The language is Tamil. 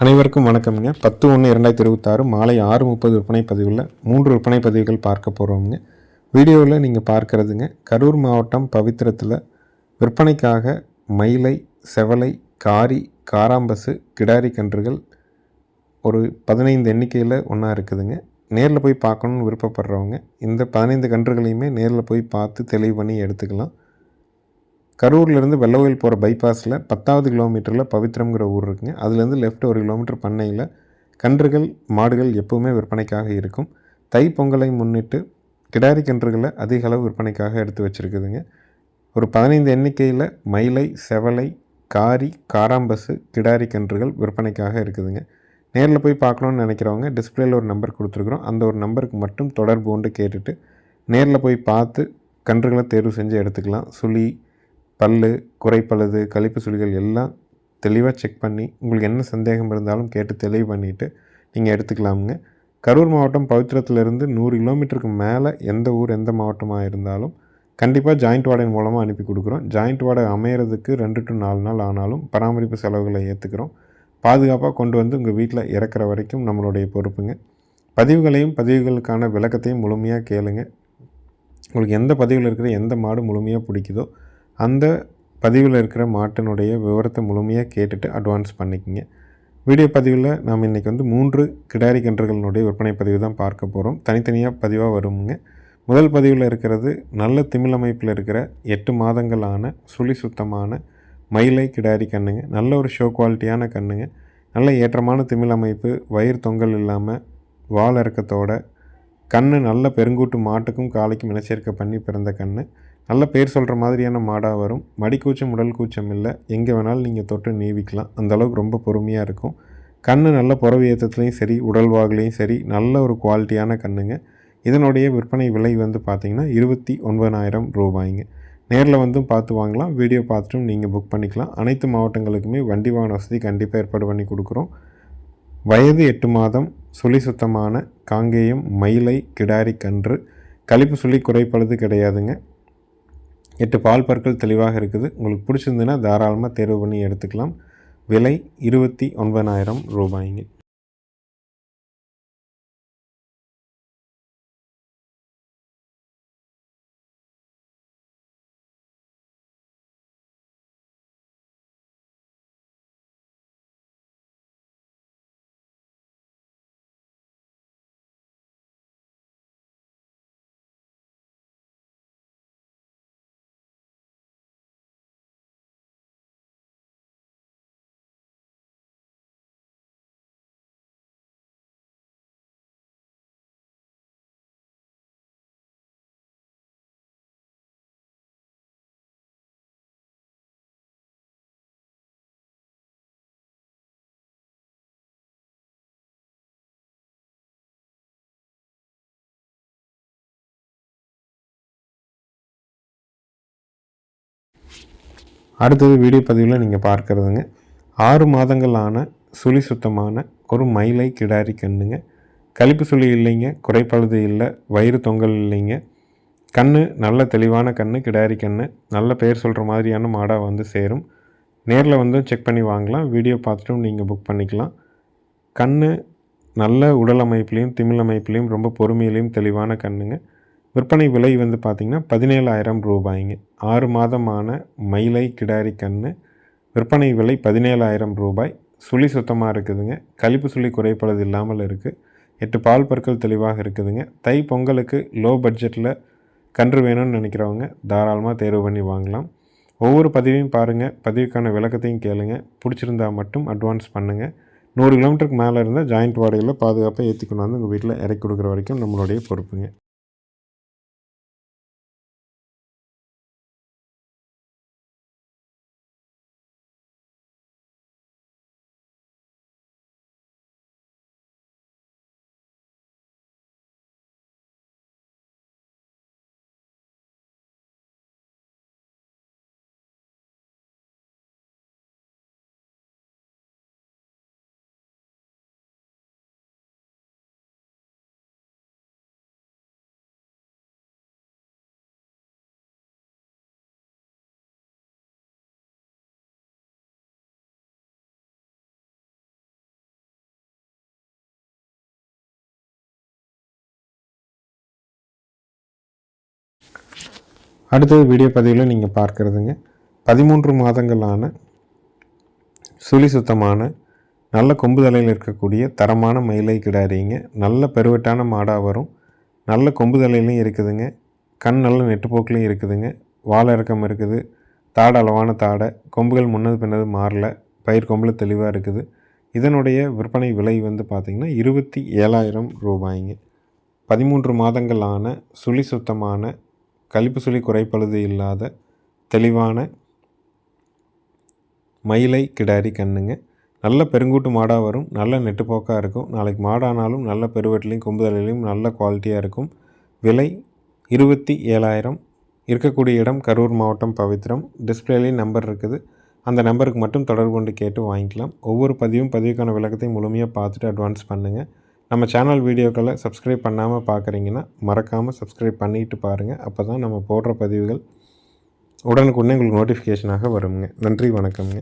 அனைவருக்கும் வணக்கம்ங்க. பத்து ஒன்று இரண்டாயிரத்தி இருபத்தாறு மாலை ஆறு முப்பது விற்பனை பதிவில் மூன்று விற்பனை பதிவுகள் பார்க்க போகிறோம்ங்க வீடியோவில் நீங்கள் பார்க்குறதுங்க கரூர் மாவட்டம் பவித்திரத்தில் விற்பனைக்காக மயிலை செவலை காரி காராம்பசு கிடாரி கன்றுகள் ஒரு பதினைந்து எண்ணிக்கையில் ஒன்றா இருக்குதுங்க. நேரில் போய் பார்க்கணுன்னு விருப்பப்படுறவங்க இந்த பதினைந்து கன்றுகளையுமே நேரில் போய் பார்த்து தெளிவு பண்ணி எடுத்துக்கலாம். கரூர்லேருந்து வெள்ளவயில் போகிற பைபாஸில் பத்தாவது கிலோமீட்டரில் பவித்ரம்ங்கிற ஊர் இருக்குங்க. அதுலேருந்து லெஃப்ட் ஒரு கிலோமீட்டர் பண்ணையில் கன்றுகள் மாடுகள் எப்போவுமே விற்பனைக்காக இருக்கும். தை பொங்கலை முன்னிட்டு கிடாரி கன்றுகளை அதிக அளவு விற்பனைக்காக எடுத்து வச்சுருக்குதுங்க. ஒரு பதினைந்து எண்ணிக்கையில் மயிலை செவலை காரி காராம்பசு கிடாரி கன்றுகள் விற்பனைக்காக இருக்குதுங்க. நேரில் போய் பார்க்கணுன்னு நினைக்கிறவங்க டிஸ்பிளேயில் ஒரு நம்பர் கொடுத்துருக்குறோம். அந்த ஒரு நம்பருக்கு மட்டும் தொடர்பு கொண்டு கேட்டுட்டு நேரில் போய் பார்த்து கன்றுகளை தேர்வு செஞ்சு எடுத்துக்கலாம். சுழி பல் குறைப்பழுது கழிப்பு சுழிகள் எல்லாம் தெளிவாக செக் பண்ணி உங்களுக்கு என்ன சந்தேகம் இருந்தாலும் கேட்டு தெளிவு பண்ணிவிட்டு நீங்கள் எடுத்துக்கலாமுங்க. கரூர் மாவட்டம் பவித்திரத்துலேருந்து நூறு கிலோமீட்டருக்கு மேலே எந்த ஊர் எந்த மாவட்டமாக இருந்தாலும் கண்டிப்பாக ஜாயிண்ட் வார்டன் மூலமாக அனுப்பி கொடுக்குறோம். ஜாயிண்ட் வார்டு அமையிறதுக்கு ரெண்டு டு நாலு நாள் ஆனாலும் பராமரிப்பு செலவுகளை ஏற்றுக்கிறோம் பாதுகாப்பாக கொண்டு வந்து உங்கள் வீட்டில் இறக்குற வரைக்கும் நம்மளுடைய பொறுப்புங்க. பதிவுகளையும் பதிவுகளுக்கான விளக்கத்தையும் முழுமையாக கேளுங்க. உங்களுக்கு எந்த பதிவில் இருக்கிற எந்த மாடு முழுமையாக பிடிக்குதோ அந்த பதிவில் இருக்கிற மாட்டினுடைய விவரத்தை முழுமையாக கேட்டுட்டு அட்வான்ஸ் பண்ணிக்கோங்க. வீடியோ பதிவில் நாம் இன்றைக்கி வந்து மூன்று கிடாரி கன்றுகளினுடைய விற்பனை பதிவு தான் பார்க்க போகிறோம் தனித்தனியாக பதிவாக வருங்க முதல் பதிவில் இருக்கிறது நல்ல திமிழ் அமைப்பில் இருக்கிற எட்டு மாதங்களான சுழி சுத்தமான மயிலை கிடாரி கண்ணுங்க. நல்ல ஒரு ஷோ குவாலிட்டியான கண்ணுங்க. நல்ல ஏற்றமான திமிழ் அமைப்பு வயிறு தொங்கல் இல்லாமல் வால் இறக்கத்தோட கண் நல்ல பெருங்கூட்டு மாட்டுக்கும் காலைக்கும் இனச்சேர்க்கை பண்ணி பிறந்த கண் நல்ல பேர் சொல்கிற மாதிரியான மாடாக வரும். மடிக்கூச்சம் உடல் கூச்சம் இல்லை. எங்கே வேணாலும் நீங்கள் தொட்டு நீவிக்கலாம். அந்தளவுக்கு ரொம்ப பொறுமையாக இருக்கும். கண் நல்ல புறவு ஏற்றத்துலேயும் சரி உடல்வாகலையும் சரி நல்ல ஒரு குவாலிட்டியான கண்ணுங்க. இதனுடைய விற்பனை விலை வந்து பார்த்திங்கன்னா இருபத்தி ஒன்பதாயிரம் ரூபாய்ங்க. நேரில் வந்தும் பார்த்து வாங்கலாம். வீடியோ பார்த்துட்டும் நீங்கள் புக் பண்ணிக்கலாம். அனைத்து மாவட்டங்களுக்குமே வண்டி வாகன வசதி கண்டிப்பாக ஏற்பாடு பண்ணி கொடுக்குறோம். வயது எட்டு மாதம் சுழி சுத்தமான காங்கேயம் மயிலை கிடாரி கன்று. கழிப்பு சுழி குறைப்பழுது கிடையாதுங்க. எட்டு பால் பற்கள் தெளிவாக இருக்குது. உங்களுக்கு பிடிச்சிருந்துன்னா தாராளமாக தேர்வு பண்ணி எடுத்துக்கலாம். விலை இருபத்தி ஒன்பதாயிரம் ரூபாய்ங்க. அடுத்தது வீடியோ பதிவில் நீங்கள் பார்க்குறதுங்க. ஆறு மாதங்களான சுழி சுத்தமான ஒரு மயிலை கிடாரி கண்ணுங்க. கழிப்பு சுழி இல்லைங்க குறைப்பழுது இல்லை வயிறு தொங்கல் இல்லைங்க. கண் நல்ல தெளிவான கண் கிடாரி கண் நல்ல பேர் சொல்கிற மாதிரியான மாடாக வந்து சேரும். நேரில் வந்து செக் பண்ணி வாங்கலாம் வீடியோ பார்த்துட்டும் நீங்கள் புக் பண்ணிக்கலாம். கண் நல்ல உடல் அமைப்புலேயும் திமிழ் அமைப்புலேயும் ரொம்ப பொறுமையிலையும் தெளிவான கண்ணுங்க. விற்பனை விலை வந்து பார்த்திங்கன்னா பதினேழாயிரம் ரூபாய்ங்க. ஆறு மாதமான மயிலை கிடாரி கன்று விற்பனை விலை பதினேழாயிரம் ரூபாய். சுழி சுத்தமாக இருக்குதுங்க. கழிப்பு சுழி குறைப்பளது இல்லாமல் இருக்குது எட்டு பால் பற்கள் தெளிவாக இருக்குதுங்க. தை பொங்கலுக்கு லோ பட்ஜெட்டில் கன்று வேணும்னு நினைக்கிறவங்க தாராளமாக தேர்வு பண்ணி வாங்கலாம். ஒவ்வொரு பதிவையும் பாருங்கள் பதிவுக்கான விளக்கத்தையும் கேளுங்கள் பிடிச்சிருந்தா மட்டும் அட்வான்ஸ் பண்ணுங்கள் நூறு கிலோமீட்டருக்கு மேலே இருந்தால் ஜாயிண்ட் வாடகையில் பாதுகாப்பாக ஏற்றி கொண்டு வந்து உங்கள் வீட்டில் இறக்கி கொடுக்குற வரைக்கும் நம்மளுடைய பொறுப்புங்க. அடுத்தது வீடியோ பதிவில் நீங்கள் பார்க்குறதுங்க. பதிமூன்று மாதங்களான சுழி சுத்தமான நல்ல கொம்பு தலையில் இருக்கக்கூடிய தரமான மயிலை கிடாரிங்க நல்ல பெருவெட்டான மாடாக வரும். நல்ல கொம்பு தலையிலையும் இருக்குதுங்க. கண் நல்ல நெட்டுப்போக்கிலையும் இருக்குதுங்க. வாழை இறக்கம் இருக்குது. தாடை அளவான தாடை. கொம்புகள் முன்னது பின்னது மாறல. பயிர் கொம்பில் தெளிவாக இருக்குது. இதனுடைய விற்பனை விலை வந்து பார்த்திங்கன்னா இருபத்தி ஏழாயிரம் ரூபாய்ங்க. பதிமூன்று மாதங்களான சுழி சுத்தமான கழிப்பு சுழி குறைப்பழுது இல்லாத தெளிவான மயிலை கிடாரி கண்ணுங்க. நல்ல பெருங்கூட்டு மாடாக வரும். நல்ல நெட்டுப்போக்காக இருக்கும். நாளைக்கு மாடானாலும் நல்ல பெருவெட்டிலையும் கும்புதலையும் நல்ல குவாலிட்டியாக இருக்கும். விலை இருபத்தி ஏழாயிரம். இருக்கக்கூடிய இடம் கரூர் மாவட்டம் பவித்ரம். டிஸ்பிளேலேயும் நம்பர் இருக்குது. அந்த நம்பருக்கு மட்டும் தொடர்பு கொண்டு கேட்டு வாங்கிக்கலாம். ஒவ்வொரு பதிவும் பதிவுக்கான விளக்கத்தையும் முழுமையாக பார்த்துட்டு அட்வான்ஸ் பண்ணுங்கள் நம்ம சேனல் வீடியோக்களை சப்ஸ்கிரைப் பண்ணாமல் பார்க்குறீங்கன்னா மறக்காமல் சப்ஸ்கிரைப் பண்ணிட்டு பாருங்கள் அப்போ தான் நம்ம போடுற பதிவுகள் உடனுக்குடனே உங்களுக்கு நோட்டிஃபிகேஷனாக வருங்க. நன்றி வணக்கம்ங்க.